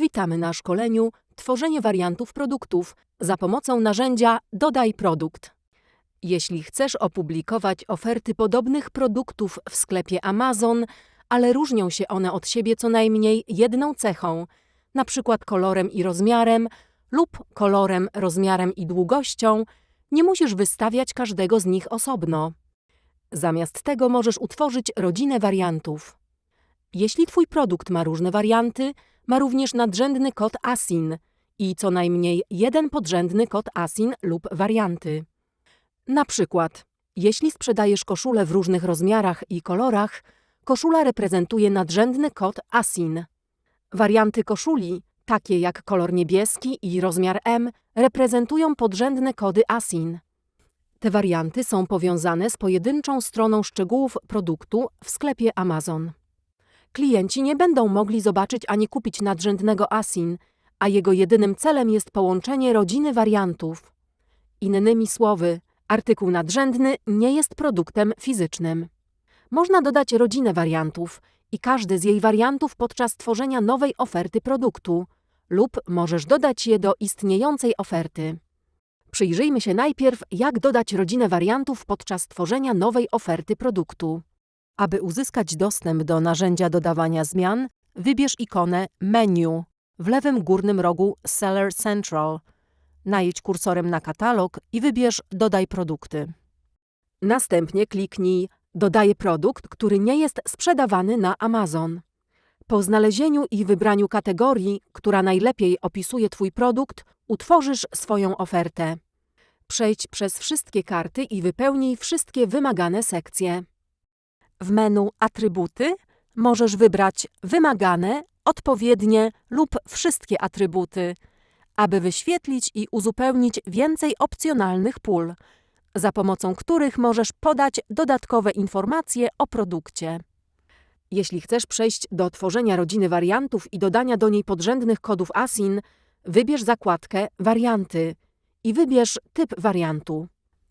Witamy na szkoleniu Tworzenie wariantów produktów za pomocą narzędzia Dodaj produkt. Jeśli chcesz opublikować oferty podobnych produktów w sklepie Amazon, ale różnią się one od siebie co najmniej jedną cechą, przykład kolorem i rozmiarem lub kolorem, rozmiarem i długością, nie musisz wystawiać każdego z nich osobno. Zamiast tego możesz utworzyć rodzinę wariantów. Jeśli Twój produkt ma różne warianty, ma również nadrzędny kod ASIN i co najmniej jeden podrzędny kod ASIN lub warianty. Na przykład, jeśli sprzedajesz koszulę w różnych rozmiarach i kolorach, koszula reprezentuje nadrzędny kod ASIN. Warianty koszuli, takie jak kolor niebieski i rozmiar M, reprezentują podrzędne kody ASIN. Te warianty są powiązane z pojedynczą stroną szczegółów produktu w sklepie Amazon. Klienci nie będą mogli zobaczyć ani kupić nadrzędnego ASIN, a jego jedynym celem jest połączenie rodziny wariantów. Innymi słowy, artykuł nadrzędny nie jest produktem fizycznym. Można dodać rodzinę wariantów i każdy z jej wariantów podczas tworzenia nowej oferty produktu, lub możesz dodać je do istniejącej oferty. Przyjrzyjmy się najpierw, jak dodać rodzinę wariantów podczas tworzenia nowej oferty produktu. Aby uzyskać dostęp do narzędzia dodawania zmian, wybierz ikonę Menu w lewym górnym rogu Seller Central. Najedź kursorem na katalog i wybierz Dodaj produkty. Następnie kliknij Dodaję produkt, który nie jest sprzedawany na Amazon. Po znalezieniu i wybraniu kategorii, która najlepiej opisuje Twój produkt, utworzysz swoją ofertę. Przejdź przez wszystkie karty i wypełnij wszystkie wymagane sekcje. W menu Atrybuty możesz wybrać wymagane, odpowiednie lub wszystkie atrybuty, aby wyświetlić i uzupełnić więcej opcjonalnych pól, za pomocą których możesz podać dodatkowe informacje o produkcie. Jeśli chcesz przejść do tworzenia rodziny wariantów i dodania do niej podrzędnych kodów ASIN, wybierz zakładkę Warianty i wybierz typ wariantu.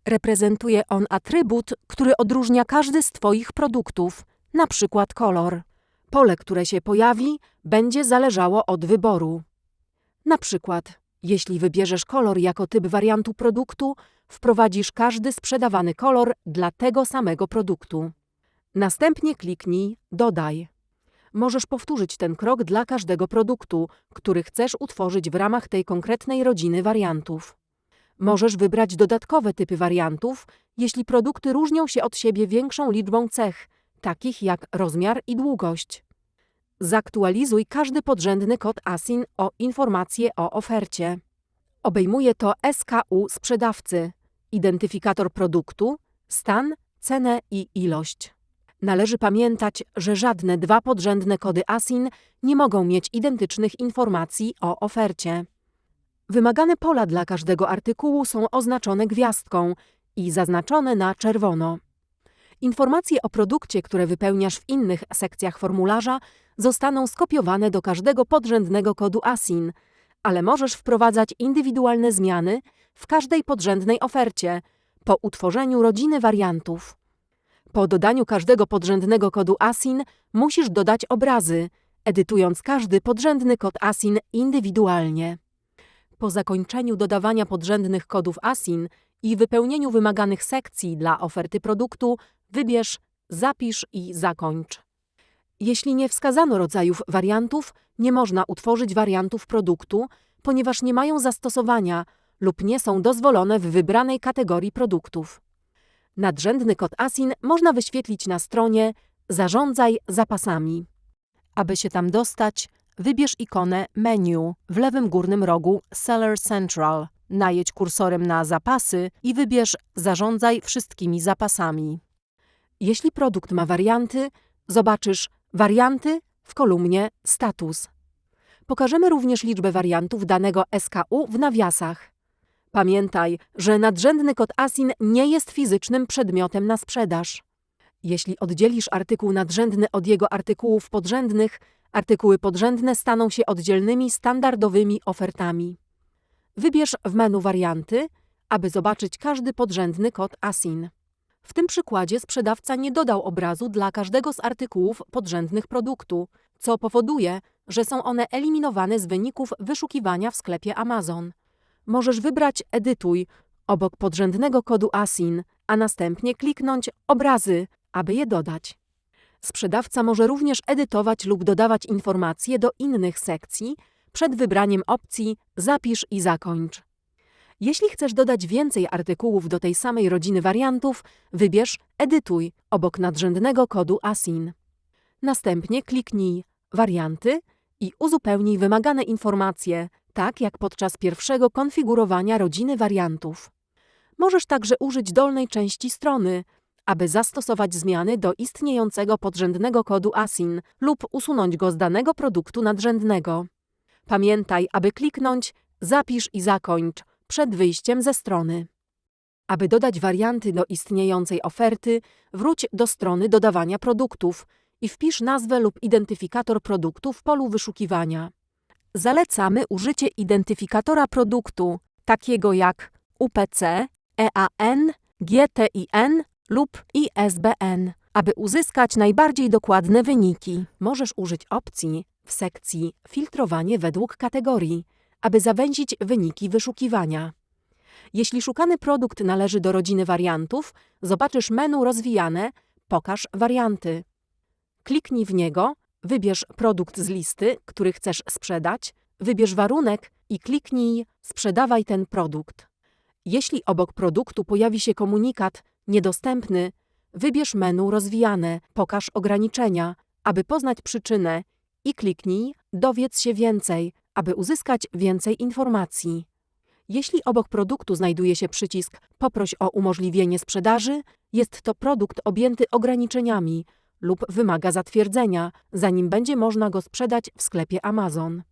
Reprezentuje on atrybut, który odróżnia każdy z Twoich produktów, na przykład kolor. Pole, które się pojawi, będzie zależało od wyboru. Na przykład, jeśli wybierzesz kolor jako typ wariantu produktu, wprowadzisz każdy sprzedawany kolor dla tego samego produktu. Następnie kliknij Dodaj. Możesz powtórzyć ten krok dla każdego produktu, który chcesz utworzyć w ramach tej konkretnej rodziny wariantów. Możesz wybrać dodatkowe typy wariantów, jeśli produkty różnią się od siebie większą liczbą cech, takich jak rozmiar i długość. Zaktualizuj każdy podrzędny kod ASIN o informacje o ofercie. Obejmuje to SKU sprzedawcy, identyfikator produktu, stan, cenę i ilość. Należy pamiętać, że żadne dwa podrzędne kody ASIN nie mogą mieć identycznych informacji o ofercie. Wymagane pola dla każdego artykułu są oznaczone gwiazdką i zaznaczone na czerwono. Informacje o produkcie, które wypełniasz w innych sekcjach formularza, zostaną skopiowane do każdego podrzędnego kodu ASIN, ale możesz wprowadzać indywidualne zmiany w każdej podrzędnej ofercie po utworzeniu rodziny wariantów. Po dodaniu każdego podrzędnego kodu ASIN musisz dodać obrazy, edytując każdy podrzędny kod ASIN indywidualnie. Po zakończeniu dodawania podrzędnych kodów ASIN i wypełnieniu wymaganych sekcji dla oferty produktu, wybierz Zapisz i zakończ. Jeśli nie wskazano rodzajów wariantów, nie można utworzyć wariantów produktu, ponieważ nie mają zastosowania lub nie są dozwolone w wybranej kategorii produktów. Nadrzędny kod ASIN można wyświetlić na stronie Zarządzaj zapasami. Aby się tam dostać, wybierz ikonę Menu w lewym górnym rogu Seller Central. Najedź kursorem na Zapasy i wybierz Zarządzaj wszystkimi zapasami. Jeśli produkt ma warianty, zobaczysz Warianty w kolumnie Status. Pokażemy również liczbę wariantów danego SKU w nawiasach. Pamiętaj, że nadrzędny kod ASIN nie jest fizycznym przedmiotem na sprzedaż. Jeśli oddzielisz artykuł nadrzędny od jego artykułów podrzędnych, artykuły podrzędne staną się oddzielnymi standardowymi ofertami. Wybierz w menu warianty, aby zobaczyć każdy podrzędny kod ASIN. W tym przykładzie sprzedawca nie dodał obrazu dla każdego z artykułów podrzędnych produktu, co powoduje, że są one eliminowane z wyników wyszukiwania w sklepie Amazon. Możesz wybrać Edytuj obok podrzędnego kodu ASIN, a następnie kliknąć Obrazy, aby je dodać. Sprzedawca może również edytować lub dodawać informacje do innych sekcji przed wybraniem opcji Zapisz i zakończ. Jeśli chcesz dodać więcej artykułów do tej samej rodziny wariantów, wybierz Edytuj obok nadrzędnego kodu ASIN. Następnie kliknij Warianty i uzupełnij wymagane informacje, tak jak podczas pierwszego konfigurowania rodziny wariantów. Możesz także użyć dolnej części strony, aby zastosować zmiany do istniejącego podrzędnego kodu ASIN lub usunąć go z danego produktu nadrzędnego. Pamiętaj, aby kliknąć Zapisz i zakończ przed wyjściem ze strony. Aby dodać warianty do istniejącej oferty, wróć do strony dodawania produktów i wpisz nazwę lub identyfikator produktu w polu wyszukiwania. Zalecamy użycie identyfikatora produktu, takiego jak UPC, EAN, GTIN lub ISBN, aby uzyskać najbardziej dokładne wyniki. Możesz użyć opcji w sekcji Filtrowanie według kategorii, aby zawęzić wyniki wyszukiwania. Jeśli szukany produkt należy do rodziny wariantów, zobaczysz menu rozwijane Pokaż warianty. Kliknij w niego, wybierz produkt z listy, który chcesz sprzedać, wybierz warunek i kliknij Sprzedawaj ten produkt. Jeśli obok produktu pojawi się komunikat Niedostępny, wybierz menu rozwijane Pokaż ograniczenia, aby poznać przyczynę i kliknij Dowiedz się więcej, aby uzyskać więcej informacji. Jeśli obok produktu znajduje się przycisk Poproś o umożliwienie sprzedaży, jest to produkt objęty ograniczeniami lub wymaga zatwierdzenia, zanim będzie można go sprzedać w sklepie Amazon.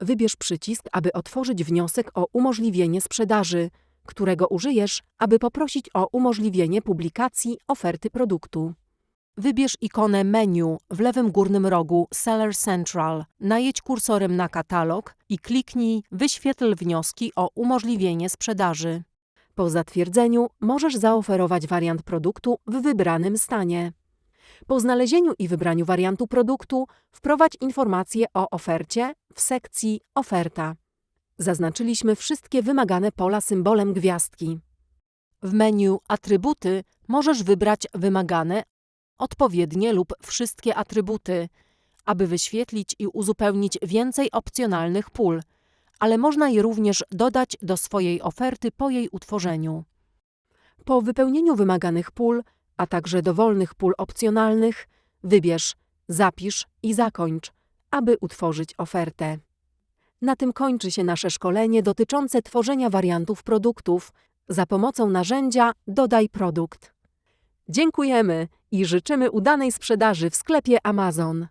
Wybierz przycisk, aby otworzyć wniosek o umożliwienie sprzedaży, którego użyjesz, aby poprosić o umożliwienie publikacji oferty produktu. Wybierz ikonę menu w lewym górnym rogu Seller Central, najedź kursorem na katalog i kliknij Wyświetl wnioski o umożliwienie sprzedaży. Po zatwierdzeniu możesz zaoferować wariant produktu w wybranym stanie. Po znalezieniu i wybraniu wariantu produktu wprowadź informacje o ofercie w sekcji Oferta. Zaznaczyliśmy wszystkie wymagane pola symbolem gwiazdki. W menu Atrybuty możesz wybrać wymagane, odpowiednie lub wszystkie atrybuty, aby wyświetlić i uzupełnić więcej opcjonalnych pól, ale można je również dodać do swojej oferty po jej utworzeniu. Po wypełnieniu wymaganych pól, a także dowolnych pól opcjonalnych, wybierz Zapisz i zakończ, aby utworzyć ofertę. Na tym kończy się nasze szkolenie dotyczące tworzenia wariantów produktów za pomocą narzędzia Dodaj produkt. Dziękujemy i życzymy udanej sprzedaży w sklepie Amazon.